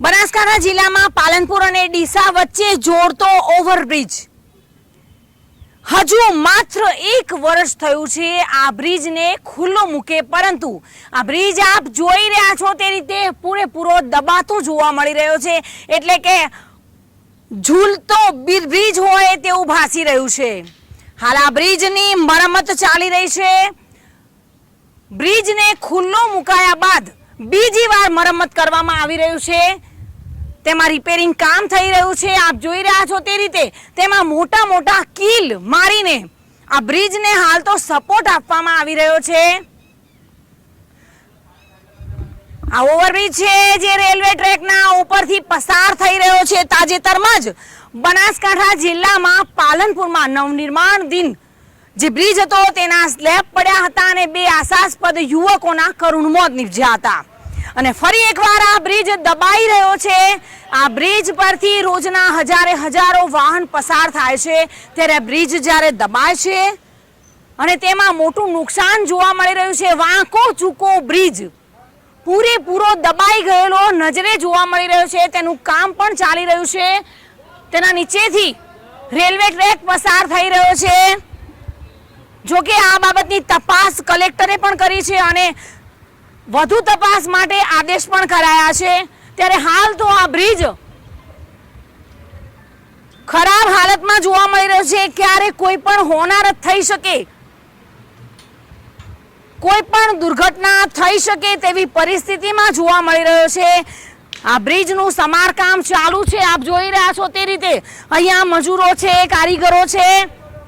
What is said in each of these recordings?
બનાસકાંઠા જિલ્લામાં પાલનપુર અને ડીસા વચ્ચે જોડતો ઓવરબ્રિજ. હજુ માત્ર એક વર્ષ થયું છે આ બ્રિજને ખુલ્લો મૂકે, પરંતુ આ બ્રિજ આપ જોઈ રહ્યા છો તે રીતે પૂરેપૂરો દબાતો જોવા મળી રહ્યો છે. એટલે કે ઝૂલતો બ્રિજ હોય તેવું ભાસી રહ્યું છે. હાલ આ બ્રિજની મરમ્મત ચાલી રહી છે. બ્રિજને ખુલ્લો મુકાયા બાદ બીજી વાર મરમત કરવામાં આવી રહ્યું છે. તેમાં રિપેરિંગ કામ થઈ રહ્યું છે, આપ જોઈ રહ્યા છો તે રીતે. તેમાં મોટા મોટા કીલ મારીને આ બ્રિજને હાલ તો સપોર્ટ આપવામાં આવી રહ્યો છે. આ ઓવરબ્રિજ છે જે રેલવે ટ્રેકના ઉપરથી પસાર થઈ રહ્યો છે તાજેતરમાં જ. બનાસકાંઠા જિલ્લામાં પાલનપુરમાં નવનિર્માણ દિન. જે બ્રિજ હતો તેના સ્લેબ પડ્યા હતા અને બે આશાસ્પદ યુવકોના કરુણ મોત નીપજ્યા હતા. અને ફરી એકવાર આ બ્રિજ દબાઈ રહ્યો છે. આ બ્રિજ પરથી રોજના હજારે હજારો વાહન પસાર થાય છે. ત્યારે બ્રિજ જ્યારે દબાય છે અને તેમાં મોટું નુકસાન જોવા મળી રહ્યું છે. વાંકો ચૂકો બ્રિજ પૂરેપૂરો દબાઈ ગયેલો નજરે જોવા મળી રહ્યો છે. તેનું કામ પણ ચાલી રહ્યું છે. તેના નીચેથી રેલવે ટ્રેક પસાર થઈ રહ્યો છે. જોકે આ બાબતની તપાસ કલેક્ટરે પણ કરી છે અને વધુ તપાસ માટે આદેશ પણ કરાયા છે. ત્યારે હાલ તો આ બ્રિજ ખરાબ હાલતમાં જોવા મળી રહ્યો છે. ક્યારે કોઈ પણ હોનાર થઈ શકે, કોઈ પણ દુર્ઘટના થઈ શકે તેવી પરિસ્થિતિમાં જોવા મળી રહ્યો છે. આ બ્રિજનું સમારકામ ચાલુ છે. આપ જોઈ રહ્યા છો તે રીતે. અહીંયા મજૂરો છે, કારીગરો છે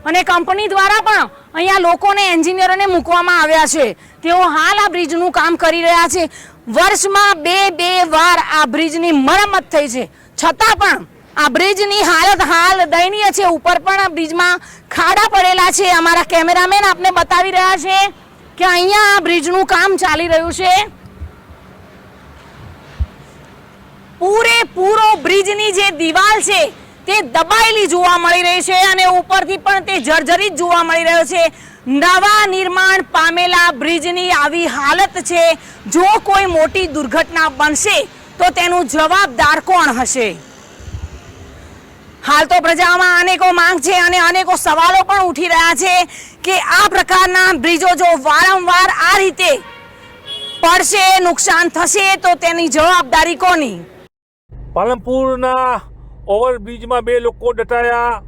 અને કંપની દ્વારા પણ અહીંયા લોકોને, એન્જિનિયરોને મૂકવામાં આવ્યા છે. તેઓ હાલ આ બ્રિજનું કામ કરી રહ્યા છે. વર્ષમાં બે બે વાર આ બ્રિજની મરમત થઈ છે. છતાં પણ આ બ્રિજની હાલત હાલ દયનીય છે. ઉપર પણ આ બ્રિજમાં ખાડા પડેલા છે. અમારા કેમેરામેન આપને બતાવી રહ્યા છે કે અહીંયા આ બ્રિજનું કામ ચાલી રહ્યું છે. પૂરેપૂરો બ્રિજની જે દિવાલ છે તે દબાયેલી જોવા મળી રહી છે અને ઉપરથી પણ તે જર્જરિત જોવા મળી રહ્યો છે. નવા નિર્માણ પામેલા બ્રિજની આવી હાલત છે. જો કોઈ મોટી દુર્ઘટના બનશે, તો તેનું જવાબદાર કોણ હશે? હાલ તો પ્રજામાં અનેકો માંગ છે અને અનેકો સવાલો પણ ઉઠી રહ્યા છે કે આ પ્રકારના બ્રિજો જો વારંવાર આ રીતે પડશે, નુકસાન થશે, તો તેની જવાબદારી કોની? પાલનપુરના ઓવરબ્રિજમાં બે લોકો દટાયા,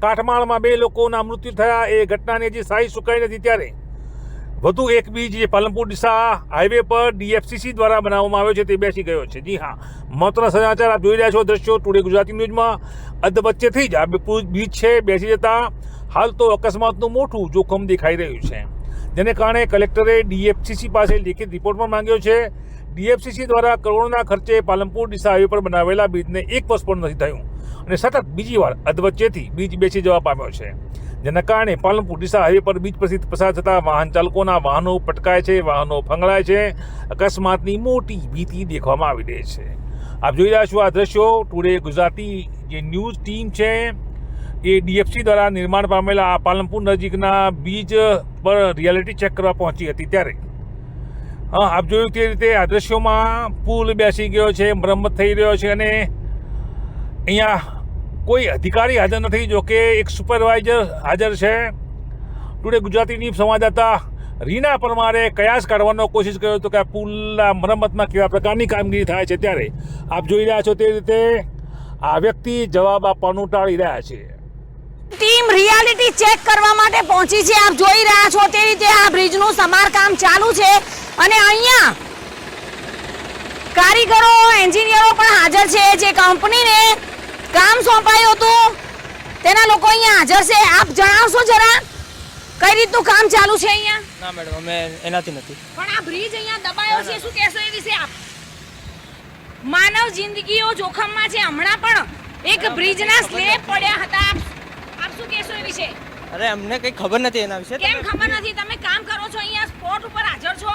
કાઠમાળમાં બે લોકોના મૃત્યુ થયા, એ ઘટનાની હજી સાઈ સુકાઈ નથી ત્યારે. વધુ એક બ્રિજ જે પાલનપુર ડીસા હાઈવે પર ડીએફસીસી દ્વારા બનાવવામાં આવ્યો છે, તે બેસી ગયો છે. જી હા, મહત્વના સમાચાર આપ જોઈ રહ્યા છો દ્રશ્યો ટુડે ગુજરાતી ન્યૂઝમાં. અધ વચ્ચેથી જ આ બીજ છે, બેસી જતા. હાલ તો અકસ્માતનું મોટું જોખમ દેખાઈ રહ્યું છે. જેને કારણે કલેક્ટરે ડીએફસીસી પાસે લેખિત રિપોર્ટ પણ માંગ્યો છે. ડીએફસીસી દ્વારા કરોડોના ખર્ચે પાલનપુર, ડીસા હાઈવે પર બનાવેલા બ્રિજને એક વર્ષ પણ નથી થયું. અને સતત બીજી વાર અધવચ્ચેથી બ્રિજ બેસી જવા પામ્યો છે. જેના કારણે પાલનપુર, ડીસા હાઈવે પર બીજ પરથી પસાર થતા વાહન ચાલકોના વાહનો પટકાય છે, વાહનો ફંગળાય છે. અકસ્માતની મોટી ભીતિ દેખવામાં આવી રહી છે. આપ જોઈ રહ્યા છો આ દ્રશ્યો. ટુડે ગુજરાતી જે ન્યૂઝ ટીમ છે, એ ડીએફસી દ્વારા નિર્માણ પામેલા પાલનપુર નજીકના બીજ પર રિયાલિટી ચેક કરવા પહોંચી હતી ત્યારે. હા, આપ જોયું તે રીતે આ દ્રશ્યોમાં પુલ બેસી ગયો છે, મરમ્મત થઈ રહ્યો છે અને અહીંયા કોઈ અધિકારી હાજર નથી જોકે એક સુપરવાઇઝર હાજર છે. ટુડે ગુજરાતી ન્યૂઝ સંવાદદાતા રીના પરમારે કયાસ કાઢવાનો કોશિશ કર્યો હતો કે આ પુલના મરમ્મતમાં કેવા પ્રકારની કામગીરી થાય છે ત્યારે આપ જોઈ રહ્યા છો તે રીતે આ વ્યક્તિ જવાબ આપવાનું ટાળી રહ્યા છે. ટીમ રિયાલિટી ચેક કરવા માટે પહોંચી છે. આપ જોઈ રહ્યા છો તે રીતે આ બ્રિજનું સમારકામ ચાલુ છે અને અહીંયા કારીગરો એન્જિનિયરો પણ હાજર છે. જે કંપનીને કામ સોંપાયું હતું. તેના લોકો અહીંયા હાજર છે. આપ જણાવશો જરા કઈ રીતનું કામ ચાલુ છે અહીંયા? ના મેડમ અમે એનાથી નથી. પણ આ બ્રિજ અહીંયા દબાયો છે. શું કહેશો એ વિશે આપ? માનવ જિંદગીઓ જોખમમાં છે. હમણાં પણ એક બ્રિજના સ્લેબ પડ્યા હતા. આપ શું કહેશો એ વિશે? અરે અમને કંઈ ખબર નથી એના વિશે. કેમ ખબર નથી? તમે કામ કરો છો અહીંયા સ્પોટ ઉપર હાજર છો.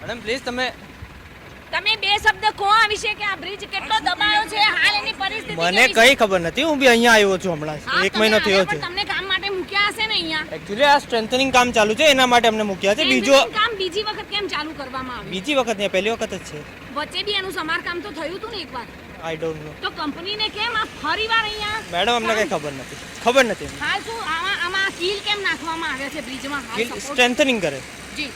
મેડમ પ્લીઝ તમે તમે બે શબ્દ કહો આ વિશે કે આ બ્રિજ કેટલો દબાયો છે હાલ એની પરિસ્થિતિ મને કઈ ખબર નથી. હું બી અહીંયા આવ્યો છું હમણાં. એક મહિનો થયો છે. તમને કામ ને અહીંયા? એકચ્યુઅલી આ સ્ટ્રેન્થનિંગ કામ ચાલુ છે એના માટે અમને મૂક્યા છે. બીજો કામ બીજી વખત કેમ ચાલુ કરવામાં આવ્યું? બીજી વખત નહીં પહેલી વખત જ છે. વચ્ચે બી એનું સમારકામ તો થયું હતું ને એકવાર? આઈ ડોન્ટ નો તો કંપનીને કેમ આ ફરી વાર અહીંયા મેડમ અમને કઈ ખબર નથી. ખબર નથી હાલ શું આમાં આમાં કીલ કેમ નાખવામાં આવ્યા છે બ્રિજમાં હાલ સ્ટ્રેન્થનિંગ કરે. જી.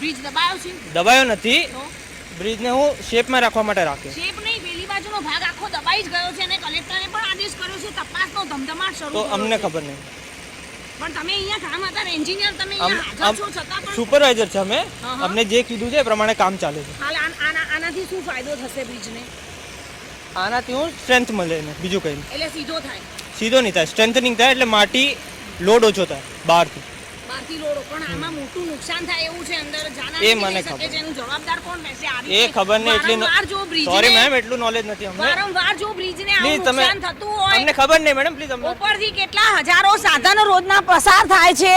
બ્રિજ દબાયો છે? દબાયો નથી. બ્રિજ બ્રિજને હું શેપમાં રાખવા માટે રાખ્યો. શેપ નહીં પેલી બાજુનો ભાગ આખો દબાઈ જ ગયો છે અને કલેક્ટરે પણ આદેશ કર્યો છે તપાસનો ધમધમાટ શરૂ તો અમને ખબર નહીં. પણ તમે અહીંયા કામ હતા એન્જિનિયર તમે અહીંયા હાજર છો છતાં પણ સુપરવાઇઝર છે અમે. અમને જે કીધું છે એ પ્રમાણે કામ ચાલે છે. હાલ આના આનાથી શું ફાયદો થશે બ્રિજને આનાથી હું સ્ટ્રેન્થ મળે ને બીજું કંઈ એટલે સીધો થાય. સીધો નહીં થાય. સ્ટ્રેન્થનિંગ થાય એટલે માટી લોડ ઓછો થાય બહારથી. બહારથી લોડો. પણ આમાં મોટું નુકસાન થાય એવું છે અંદર. જાના એ મને ખબર. એનું જવાબદાર કોણ રહેશે આવી એ ખબર નહીં એટલી વારંવાર જો બ્રિજને સોરી મેમ એટલું નોલેજ નથી અમને. વારંવાર જો બ્રિજને આવું નુકસાન થતું હોય અમને ખબર નહીં મેડમ પ્લીઝ અમને ઉપરથી કેટલા હજારો સાધનો રોજના પસાર થાય છે.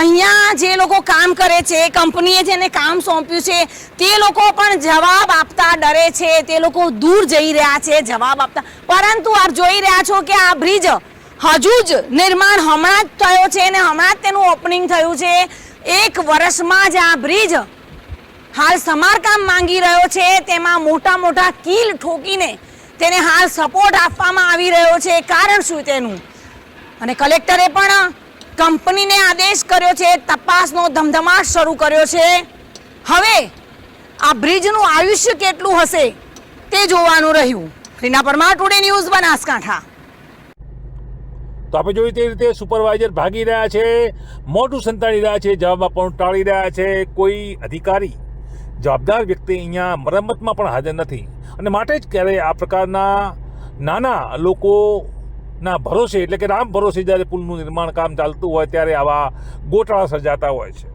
અહીંયા જે લોકો કામ કરે છે કંપનીએ જેને કામ સોંપ્યું છે તે લોકો પણ જવાબ આપતા ડરે છે. તે લોકો દૂર જઈ રહ્યા છે જવાબ આપતા પરંતુ આપ જોઈ રહ્યા છો કે આ બ્રિજ હજુ જ નિર્માણ હમણાં જ થયો છે અને હમણાં જ તેનું ઓપનિંગ થયું છે. એક વર્ષમાં જ આ બ્રિજ હાલ સમારકામ માંગી રહ્યો છે. તેમાં મોટા મોટા કીલ ઠોકીને તેને હાલ સપોર્ટ આપવામાં આવી રહ્યો છે. કારણ શું તેનું? અને કલેક્ટરે પણ કંપનીને આદેશ કર્યો છે. તપાસનો ધમધમાટ શરૂ કર્યો છે. હવે આ બ્રિજનું આયુષ્ય કેટલું હશે તે જોવાનું રહ્યું. Reena Parmar today news Banaskantha. તો આપણે જોયું તે રીતે સુપરવાઇઝર ભાગી રહ્યા છે મોઢું સંતાડી રહ્યા છે જવાબ આપવાનું ટાળી રહ્યા છે. કોઈ અધિકારી, જવાબદાર વ્યક્તિ અહીંયા મરમ્મતમાં પણ હાજર નથી. અને માટે જ ક્યારે આ પ્રકારના નાના લોકોના ભરોસે, એટલે કે રામ ભરોસે જ્યારે પુલનું નિર્માણ કામ ચાલતું હોય ત્યારે આવા ગોટાળા સર્જાતા હોય છે.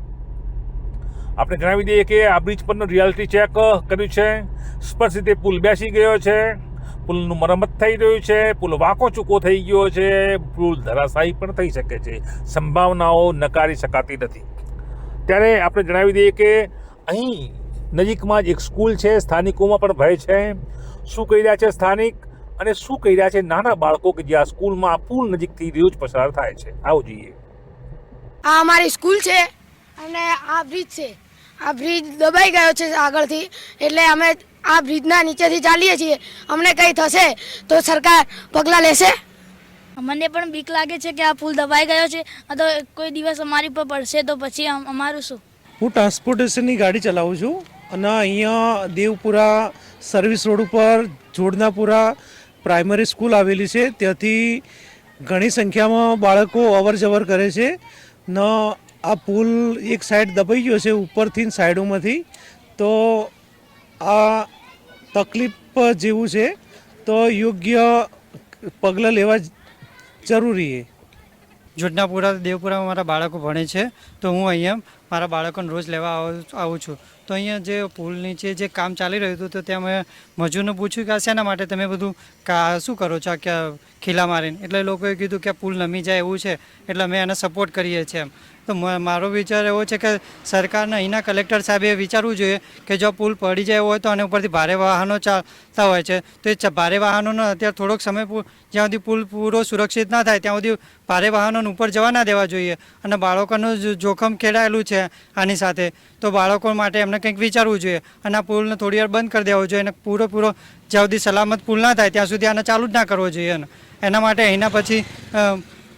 આપણે જણાવી દઈએ કે આ બ્રિજ પરનો રિયાલિટી ચેક કર્યું છે. સ્પષ્ટ રીતે પુલ બેસી ગયો છે. પુલનું મરમ્મત થઈ રહ્યું છે, પુલ વાંકો ચૂકો થઈ ગયો છે, પુલ ધરાશાયી પણ થઈ શકે છે, સંભાવનાઓ નકારી શકાતી નથી. ત્યારે આપણે જણાવી દઈએ કે અહીં નજીકમાં જ એક સ્કૂલ છે, સ્થાનિકોમાં પણ ભય છે. શું કહી રહ્યા છે સ્થાનિક અને શું કહી રહ્યા છે નાના બાળકો કે જે આ સ્કૂલમાં પુલ નજીકથી રોજ પસાર થાય છે? આવો જોઈએ. આ અમારી સ્કૂલ છે અને આ બ્રિજ છે. આ બ્રિજ દબાઈ ગયો છે આગળથી. એટલે અમે આ બ્રિજના નીચેથી ચાલીએ છીએ. અમને કંઈ થશે તો સરકાર પગલાં લેશે? મને પણ બીક લાગે છે કે આ પુલ દબાઈ ગયો છે. આ તો કોઈ દિવસ અમારી પર પડશે તો પછી અમ- અમારું શું? હું ટ્રાન્સપોર્ટેશનની ગાડી ચલાવું છું અને અહીંયા દેવપુરા સર્વિસ રોડ ઉપર જોડનાપુરા પ્રાઇમરી સ્કૂલ આવેલી છે. ત્યાંથી ઘણી સંખ્યામાં બાળકો અવર જવર કરે છે ન આ પુલ એક સાઈડ દબાઈ ગયો છે ઉપરથી સાઈડોમાંથી તો આ તકલીફ જેવું છે, તો યોગ્ય પગલાં લેવા જરૂરી છે. જોડનાપુરા દેવપુરામાં મારા બાળકો ભણે છે, તો હું અહીંયા મારા બાળકોને રોજ લેવા આવું છું. તો અહીંયા જે પુલ નીચે જે કામ ચાલી રહ્યું હતું, તો ત્યાં મેં મજૂરને પૂછ્યું કે આ શેના માટે તમે બધું કા, શું કરો છો? આ ખીલા મારીને? એટલે લોકોએ કીધું કે પુલ નમી જાય એવું છે, એટલે અમે એને સપોર્ટ કરીએ છીએ એમ. તો મારો વિચાર એવો છે કે સરકારને અહીંના કલેક્ટર સાહેબે વિચારવું જોઈએ કે જો પુલ પડી જાય હોય તો આને ઉપરથી ભારે વાહનો ચાલતા હોય છે. તો એ ભારે વાહનોનો અત્યારે થોડોક સમય જ્યાં સુધી પુલ પૂરો સુરક્ષિત ના થાય ત્યાં સુધી ભારે વાહનોને ઉપર જવા ના દેવા જોઈએ. અને બાળકોનું જોખમ ખેડાયેલું છે આની સાથે, તો બાળકો માટે એમને કંઈક વિચારવું જોઈએ. અને આ પુલને થોડી વાર બંધ કરી દેવો જોઈએ અને પૂરો પૂરો જ્યાં સુધી સલામત પુલ ના થાય ત્યાં સુધી આને ચાલુ જ ના કરવો જોઈએ. એને માટે અહીંના પછી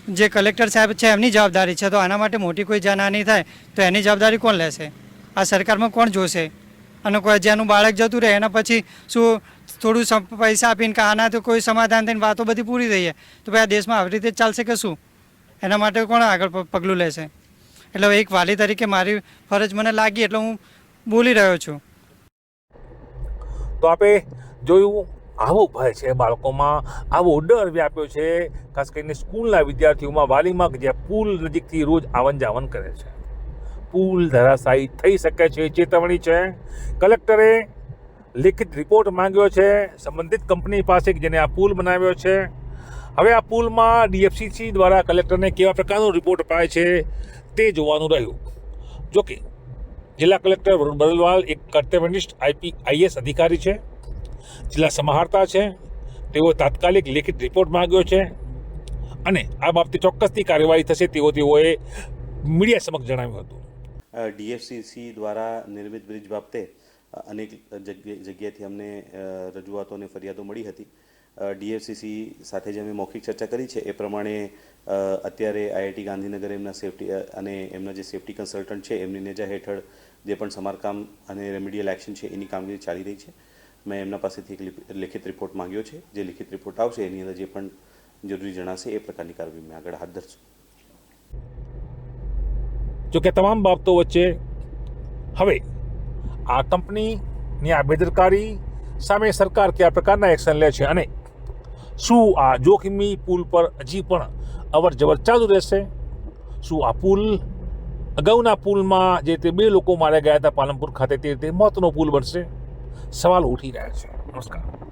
જે કલેક્ટર સાહેબ છે, એમની જવાબદારી છે. તો આના માટે મોટી કોઈ જાનહાની થાય, તો એની જવાબદારી કોણ લેશે? આ સરકારમાં કોણ જોશે? અને કોઈ જેનું બાળક જતું રહે, એના પછી શું થોડું પૈસા આપીને કે આના તો કોઈ સમાધાન થઈને વાતો બધી પૂરી થઈ જાય. તો ભાઈ આ દેશમાં આવી રીતે ચાલશે કે શું? એના માટે કોણ આગળ પગલું લેશે? એટલે એક વાલી તરીકે મારી ફરજ મને લાગી, એટલે હું બોલી રહ્યો છું. તો આપે જોયું આવો ભય છે બાળકોમાં. આવો ડર વ્યાપ્યો છે. ખાસ કરીને સ્કૂલના વિદ્યાર્થીઓમાં વાલીમાં જે પુલ નજીકથી રોજ આવન જાવન કરે છે. પુલ ધરાશાયી થઈ શકે છે, ચેતવણી છે. કલેક્ટરે લેખિત રિપોર્ટ માંગ્યો છે, સંબંધિત કંપની પાસે જેને આ પુલ બનાવ્યો છે. હવે આ પુલમાં ડીએફસીસી દ્વારા કલેક્ટરને કેવા પ્રકારનો રિપોર્ટ અપાય છે તે જોવાનું રહ્યું. જોકે જિલ્લા કલેક્ટર વરુણ બદલવાલ એક કર્તવ્યનિષ્ઠ આઈપી આઈએસ અધિકારી છે. જિલ્લા સમાહર્તા છે. તેઓ તાત્કાલિક લેખિત રિપોર્ટ માંગ્યો છે અને આ બાબતે ચોક્કસથી કાર્યવાહી થશે તેવો તેઓએ મીડિયા સમક્ષ જણાવ્યું હતું. ડીએફસીસી દ્વારા નિર્મિત બ્રિજ બાબતે અનેક જગ્યાએથી અમને રજૂઆતો અને ફરિયાદો મળી હતી. ડીએફસીસી સાથે જે અમે મૌખિક ચર્ચા કરી છે એ પ્રમાણે અત્યારે આઈઆઈટી ગાંધીનગર એમના સેફટી અને એમના જે સેફટી કન્સલ્ટન્ટ છે એમની નેજા હેઠળ જે પણ સમારકામ અને રેમિડિયલ એક્શન છે એની કામગીરી ચાલી રહી છે. મેં એમના પાસેથી એક લેખિત રિપોર્ટ માંગ્યો છે. જે લિખિત રિપોર્ટ આવશે, એની અંદર જે પણ જરૂરી જણાશે, એ પ્રકારની કાર્યવાહી મેં આગળ હાથ ધરશું. જોકે તમામ બાબતો વચ્ચે હવે આ કંપનીની આ બેદરકારી સામે સરકાર કયા પ્રકારના એક્શન લે છે અને શું આ જોખમી પુલ પર હજી પણ અવર જવર ચાલુ રહેશે? શું આ પુલ, અગાઉના પુલમાં જે તે બે લોકો માર્યા ગયા હતા પાલનપુર ખાતે, તે મોતનો પુલ બનશે? સવાલ ઉઠી રહ્યા છે. નમસ્કાર.